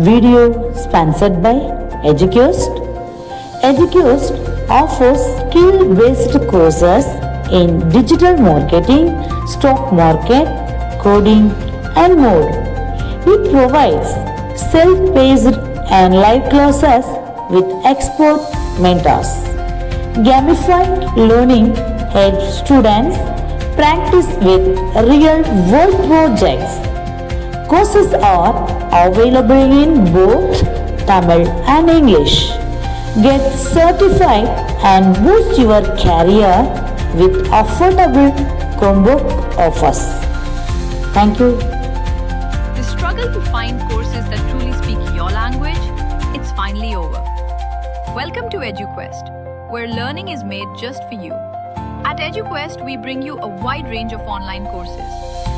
Video sponsored by Educust. Educust offers skill-based courses in digital marketing, stock market, coding, and more. It provides self-paced and live classes with expert mentors. Gamified learning helps students practice with real world projects. Courses are available in both Tamil and English. Get certified and boost your career with affordable combo offers. Thank you. The struggle to find courses that truly speak your language, it's finally over. Welcome to EduQuest, where learning is made just for you. At EduQuest, we bring you a wide range of online courses,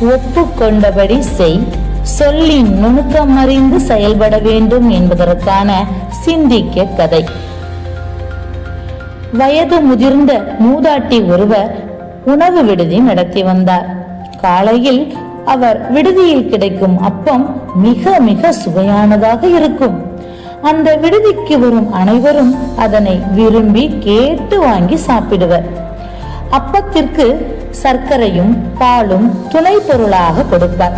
ஒப்புக்கொண்டபடி செய். சொல்லின் நுணுக்கம் அறிந்து செயல்பட வேண்டும் என்பதற்கான சிந்திக்க கதை. வயது முதிர்ந்த மூதாட்டி ஒருவர் உணவு விடுதி நடத்தி வந்தார். காலையில் அவர் விடுதியில் கிடைக்கும் அப்பம் மிக மிக சுவையானதாக இருக்கும். அந்த விடுதிக்கு வரும் அனைவரும் அதனை விரும்பி கேட்டு வாங்கி சாப்பிடுவர். அப்பத்திற்கு சர்க்கரையும் பாலும் துணை பொருளாக கொடுப்பார்.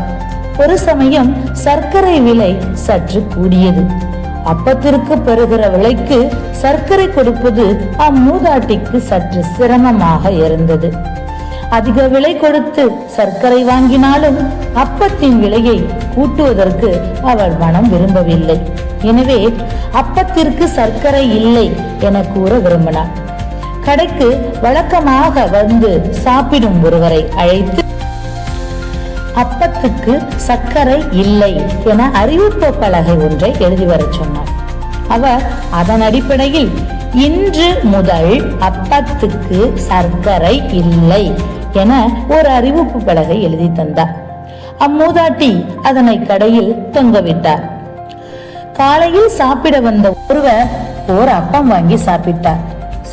ஒரு சமயம் சர்க்கரை விலை சற்று கூடியது. அப்பத்திற்கு பெறுகிற விலைக்கு சர்க்கரை கொடுப்பது அம்மூதாட்டிக்கு சற்று சிரமமாக இருந்தது. அதிக விலை கொடுத்து சர்க்கரை வாங்கினாலும் அப்பத்தின் விலையை கூட்டுவதற்கு அவள் மனம் விரும்பவில்லை. எனவே அப்பத்திற்கு சர்க்கரை இல்லை என கூற விரும்பினாள். கடைக்கு வழக்கமாக வந்து சாப்பிடும் ஒருவரை அழைத்து அப்பத்துக்கு சர்க்கரை இல்லை என அறிவிப்பு பலகை ஒன்றை எழுதி வரச் சொன்னார். அவர் அதன் அடிப்படையில் இன்று முதல் அப்பத்துக்கு சர்க்கரை இல்லை என ஒரு அறிவிப்பு பலகை எழுதி தந்தார். அம்மூதாட்டி அதனை கடையில் தொங்கவிட்டார் காலையில் சாப்பிட வந்த ஒருவர் ஓர் அப்பம் வாங்கி சாப்பிட்டார்.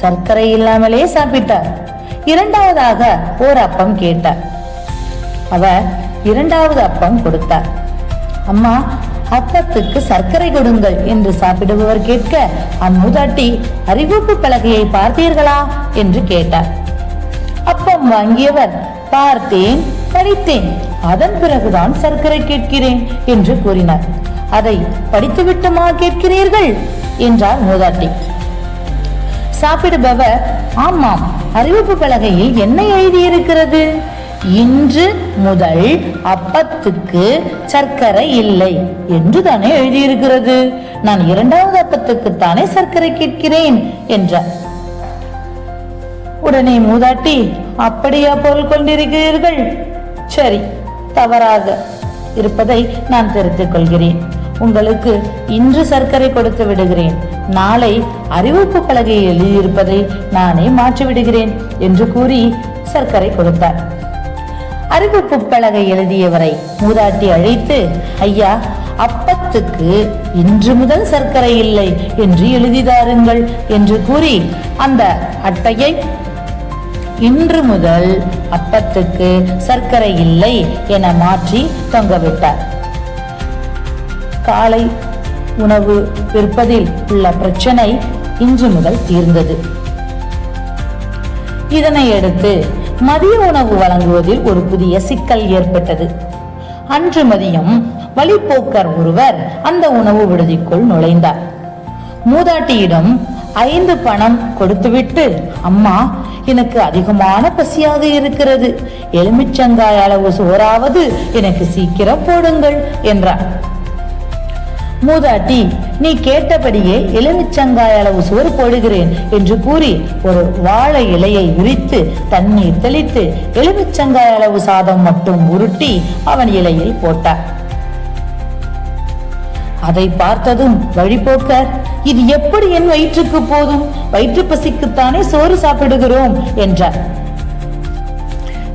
சர்க்கரை இல்லாமலே சாப்பிட்டார். இரண்டாவதாக ஓர் அப்பம் கேட்டார். அவர் இரண்டாவது அப்பம் கொடுத்தார். அம்மா அப்பத்துக்கு சர்க்கரை கொடுங்கள் என்று சாப்பிடுபவர் கேட்க அம்முதாட்டி அறிவிப்பு பலகையை பார்த்தீர்களா என்று கேட்டார். அப்பம் வாங்கியவர் பார்த்தேன் படித்தேன் அதன் பிறகுதான் சர்க்கரை கேட்கிறேன் என்று கூறினார். அதை படித்து விட்டுமா கேட்கிறீர்கள்? என்றார் மூதாட்டி. சாப்பிடுபவர் ஆமாம் அறிவிப்பு பலகையில் என்ன எழுதியிருக்கிறது? இன்று முதல் அப்பத்துக்கு சர்க்கரை இல்லை என்று தானே எழுதியிருக்கிறது. நான் இரண்டாவது அப்பத்துக்கு தானே சர்க்கரை கேட்கிறேன் என்றார். உடனே மூதாட்டி அப்படியா பொருள் கொண்டிருக்கிறீர்கள்? சரி தவறாக இருப்பதை நான் தெரிந்து கொள்கிறேன். உங்களுக்கு இன்று சர்க்கரை கொடுத்து விடுகிறேன். நாளை அறிவிப்பு பலகையில் எழுதியிருப்பதை நானே மாற்றி விடுகிறேன் என்று கூறி சர்க்கரை கொடுத்தார். அறிவிப்பு பலகை எழுதியவரை மூதாட்டி அழைத்து ஐயா அப்பத்துக்கு இன்று முதல் சர்க்கரை இல்லை என்று எழுதிதாருங்கள் என்று கூறி அந்த அட்டையை இன்று முதல் அப்பத்துக்கு சர்க்கரை இல்லை என மாற்றி தொங்கவிட்டார் காலை உணவு விற்பதில் உள்ள பிரச்சனை இன்று முதல் தீர்ந்தது. இதனை அடுத்து மதிய உணவு வழங்குவதில் ஒரு புதிய சிக்கல் ஏற்பட்டது. அன்று மதியம் வழிப்போக்கர் ஒருவர் அந்த உணவு விடுதிக்குள் நுழைந்தார். மூதாட்டியிடம் ஐந்து பணம் கொடுத்துவிட்டு அம்மா எனக்கு அதிகமான பசியாக இருக்கிறது. எலுமிச்சங்காய் அளவு சோறாவது எனக்கு சீக்கிரம் போடுங்கள் என்றார். மூதாட்டி நீ கேட்டபடியே எலுமிச்சங்காய் அளவு சோறு போடுகிறேன் என்று கூறி ஒரு வாழை இலையை விரித்து தண்ணீர் தெளித்து எலுமிச்சங்காய் அளவு சாதம் மட்டும் உருட்டி அவன் இலையில் போட்டார் அதை பார்த்ததும் வழிபோக்கர் இது எப்படி என் வயிற்றுக்கு போதும்? வயிற்று பசிக்குத்தானே சோறு சாப்பிடுகிறோம் என்றார்.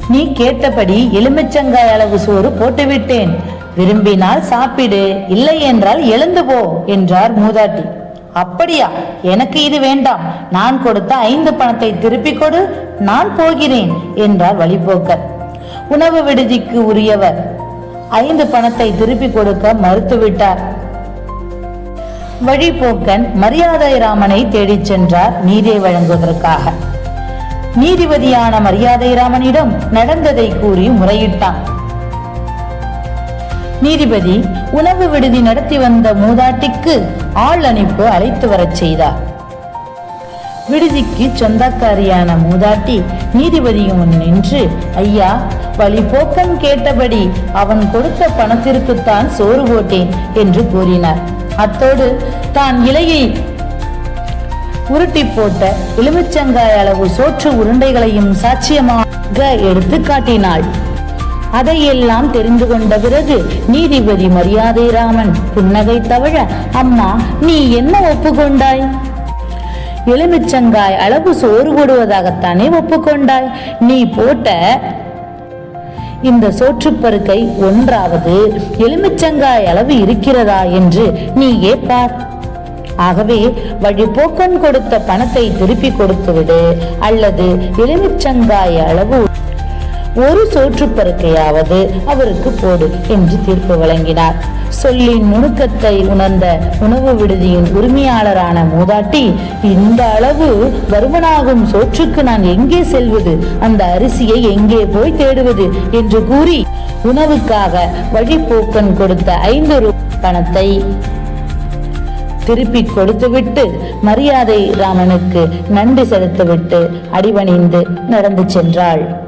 நீ கேட்டபடி எலுமிச்சங்காய் அளவு சோறு போட்டுவிட்டேன். விரும்பினால் சாப்பிடு இல்லை என்றால் எழுந்து போ என்றார் மூதாட்டி. அப்படியா? எனக்கு இது வேண்டாம். நான் கொடுத்த ஐந்து பணத்தை திருப்பிக் கொடு நான் போகிறேன் என்றார் வழிபோக்கர் உணவு விடுதிக்கு உரியவர். ஐந்து பணத்தை திருப்பிக் கொடுக்க மறுத்துவிட்டார் வழிபோக்கன் மரியாதை ராமனை தேடிச் சென்றார் நீதியை வழங்குவதற்காக. நீதிபதியான மரியாதை ராமனிடம் நடந்ததை கூறி முறையிட்டான். நீதிபதி உணவு விடுதி நடத்தி வந்த மூதாட்டிக்கு ஆள் அனுப்பு அழைத்து வரச் செய்தார். விடுதிக்கு சொந்தக்காரியான மூதாட்டி நீதிபதியும் முன் நின்று ஐயா வழிபோக்கன் கேட்டபடி அவன் கொடுத்த பணத்திற்குத்தான் சோறு போட்டேன் என்று கூறினார். அத்தோடு தான் இலையை உருட்டி போட்ட எலுமிச்சங்காய் அளவு சோற்று உருண்டைகளையும் சாட்சியமாக எடுத்து காட்டினாள். அதையெல்லாம் தெரிந்து கொண்ட பிறகு நீதிபதி மரியாதை ராமன் புன்னகை தவழ அம்மா நீ என்ன ஒப்புக்கொண்டாய்? எலுமிச்சங்காய் அளவு சோறு போடுவதாகத்தானே ஒப்புக்கொண்டாய்? நீ போட்ட இந்த சோற்றுப்பருக்கை ஒன்றாவது எலுமிச்சங்காய் அளவு இருக்கிறதா என்று நீயே பார் ஆகவே வழிபோக்கன் கொடுத்த பணத்தை திருப்பி கொடுத்துவிடு அல்லது எலுமிச்சங்காய் அளவு ஒரு சோற்றுப்பருக்கையாவது அவருக்கு போடு என்று தீர்ப்பு வழங்கினார். சொல்லின் நுணுக்கத்தை உணர்ந்த உணவு விடுதியின் உரிமையாளரான மூதாட்டி இந்த அளவு வருமனாகும் சோற்றுக்கு நான் எங்கே செல்வது? அந்த அரிசியை எங்கே போய் தேடுவது? என்று கூறி உணவுக்காக வழிபோக்கன் கொடுத்த ஐந்து ரூ பணத்தை திருப்பி கொடுத்துவிட்டு மரியாதை ராமனுக்கு நன்றி செலுத்திவிட்டு அடிபணிந்து நடந்து சென்றாள்.